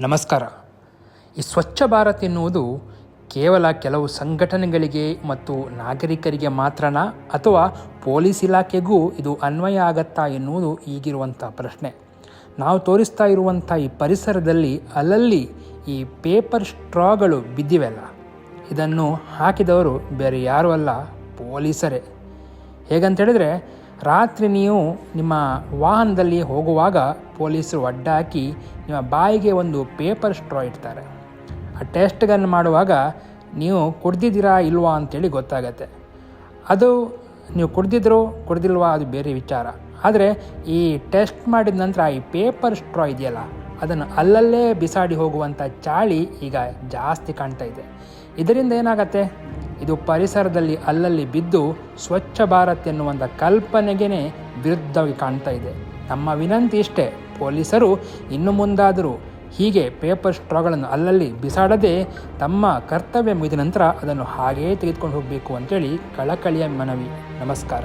ನಮಸ್ಕಾರ. ಈ ಸ್ವಚ್ಛ ಭಾರತ್ ಎನ್ನುವುದು ಕೇವಲ ಕೆಲವು ಸಂಘಟನೆಗಳಿಗೆ ಮತ್ತು ನಾಗರಿಕರಿಗೆ ಮಾತ್ರನಾ ಅಥವಾ ಪೊಲೀಸ್ ಇಲಾಖೆಗೂ ಇದು ಅನ್ವಯ ಆಗತ್ತಾ ಎನ್ನುವುದು ಈಗಿರುವಂಥ ಪ್ರಶ್ನೆ. ನಾವು ತೋರಿಸ್ತಾ ಇರುವಂಥ ಈ ಪರಿಸರದಲ್ಲಿ ಅಲ್ಲಲ್ಲಿ ಈ ಪೇಪರ್ ಸ್ಟ್ರಾಗಳು ಬಿದ್ದಿವೆಲ್ಲ. ಇದನ್ನು ಹಾಕಿದವರು ಬೇರೆ ಯಾರೂ ಅಲ್ಲ, ಪೊಲೀಸರೇ. ಹೇಗಂತ ಹೇಳಿದ್ರೆ ರಾತ್ರಿ ನೀವು ನಿಮ್ಮ ವಾಹನದಲ್ಲಿ ಹೋಗುವಾಗ ಪೊಲೀಸರು ಅಡ್ಡಾಕಿ ನಿಮ್ಮ ಬಾಯಿಗೆ ಒಂದು ಪೇಪರ್ ಸ್ಟ್ರಾ ಇಡ್ತಾರೆ. ಆ ಟೆಸ್ಟ್ಗನ್ನು ಮಾಡುವಾಗ ನೀವು ಕುಡ್ದಿದ್ದೀರಾ ಇಲ್ವಾ ಅಂತೇಳಿ ಗೊತ್ತಾಗತ್ತೆ. ಅದು ನೀವು ಕುಡ್ದಿದ್ರು ಕುಡ್ದಿಲ್ವಾ ಅದು ಬೇರೆ ವಿಚಾರ. ಆದರೆ ಈ ಟೆಸ್ಟ್ ಮಾಡಿದ ನಂತರ ಈ ಪೇಪರ್ ಸ್ಟ್ರಾ ಇದೆಯಲ್ಲ, ಅದನ್ನು ಅಲ್ಲಲ್ಲೇ ಬಿಸಾಡಿ ಹೋಗುವಂಥ ಚಾಳಿ ಈಗ ಜಾಸ್ತಿ ಕಾಣ್ತಾ ಇದೆ. ಇದರಿಂದ ಏನಾಗತ್ತೆ? ಇದು ಪರಿಸರದಲ್ಲಿ ಅಲ್ಲಲ್ಲಿ ಬಿದ್ದು ಸ್ವಚ್ಛ ಭಾರತ್ ಎನ್ನುವಂಥ ಕಲ್ಪನೆಗೇ ವಿರುದ್ಧವಾಗಿ ಕಾಣ್ತಾ ಇದೆ. ನಮ್ಮ ವಿನಂತಿ ಇಷ್ಟೇ, ಪೊಲೀಸರು ಇನ್ನು ಮುಂದಾದರೂ ಹೀಗೆ ಪೇಪರ್ ಸ್ಟ್ರಾಗಳನ್ನು ಅಲ್ಲಲ್ಲಿ ಬಿಸಾಡದೆ ತಮ್ಮ ಕರ್ತವ್ಯ ಮುಗಿದ ನಂತರ ಅದನ್ನು ಹಾಗೇ ತೆಗೆದುಕೊಂಡು ಹೋಗಬೇಕು ಅಂತೇಳಿ ಕಳಕಳಿಯ ಮನವಿ. ನಮಸ್ಕಾರ.